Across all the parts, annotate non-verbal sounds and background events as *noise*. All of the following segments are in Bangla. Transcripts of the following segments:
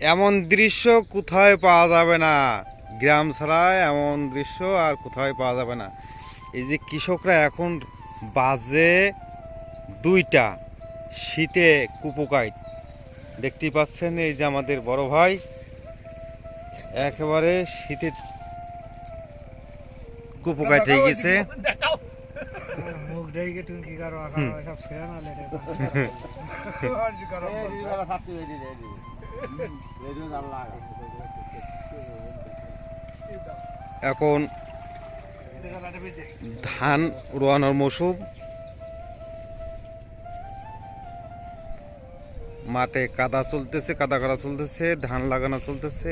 এমন দৃশ্য কোথায় পাওয়া যাবে না? গ্রাম ছাড়া এমন দৃশ্য আর কোথায় পাওয়া যাবে না। এই যে কৃষকরা এখন বাজে দুইটা, শীতে কুপোকাইট দেখতেই পাচ্ছেন এই যে আমাদের বড় ভাই, একেবারে শীতে কুপোকাইট হয়ে গেছে। মুখ ঢেকে টুনকি কারও আঁকা সব ছেড়ে না লেটে *laughs* এখন ধান রোয়ানোর মৌসুম। মাঠে কাদা চলতেছে কাদা করা চলতেছে ধান লাগানো চলতেছে।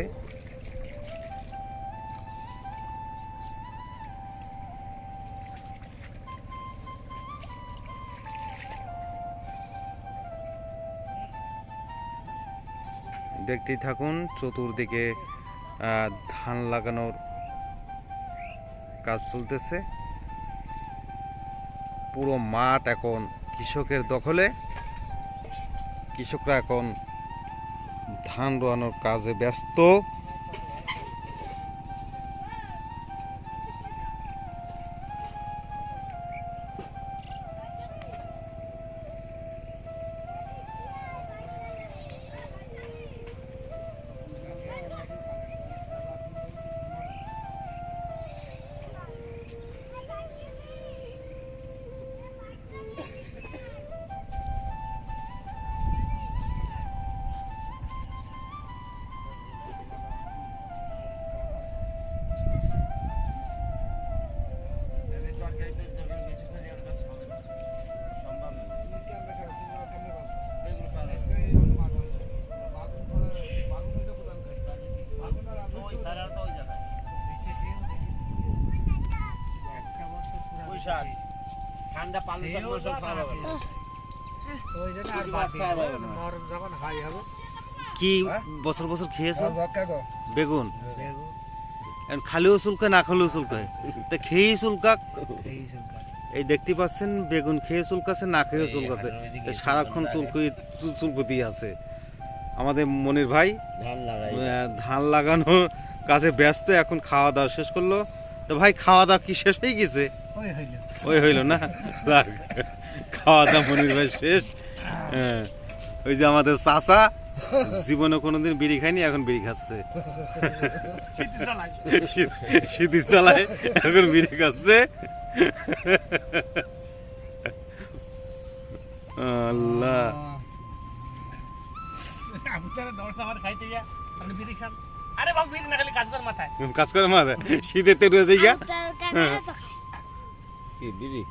দেখতেই থাকুন, চতুর্দিকে ধান লাগানোর কাজ চলতেছে। পুরো মাঠ এখন কৃষকের দখলে। কৃষকরা এখন ধান রোয়ানোর কাজে ব্যস্ত। ঠান্ডা পানি সব মশল খাওয়া যাবে না। ওই জন্য আর ভাত খাওয়া দিয়ে যাবে না। মরণ যখন হাই হবে। কি বছর বছর খেয়েছো? ভক্কা বেগুন? খালিও চুলকায় না খালিও চুলকায় তা খেয়েই চুলকাক এই দেখতে পাচ্ছেন বেগুন খেয়ে চুলকাছে না খেয়ে চুলকাছে সারাক্ষণ চুলকুই চুল- চুলকুতি আছে। আমাদের মনির ভাই ধান লাগানোর কাজে ব্যস্ত এখন খাওয়া দাওয়া শেষ করল। তো ভাই খাওয়া দাওয়া কি শেষ হয়ে গেছে? ওই হইল। হইল না? খাওয়া দাওয়া মনির ভাই শেষ। হ্যাঁ ওই যে আমাদের চাচা জীবনে কোনোদিন বিড়ি খায়নি এখন বিড়ি খাচ্ছে। শীতি চালায় এখন বিড়ি খাচ্ছে। আল্লাহ। কাজ কর মাথায়। কাজ করে মাঝে শীতে তেরু হয়ে। গিয়া কি বিড়ি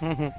হুম হুম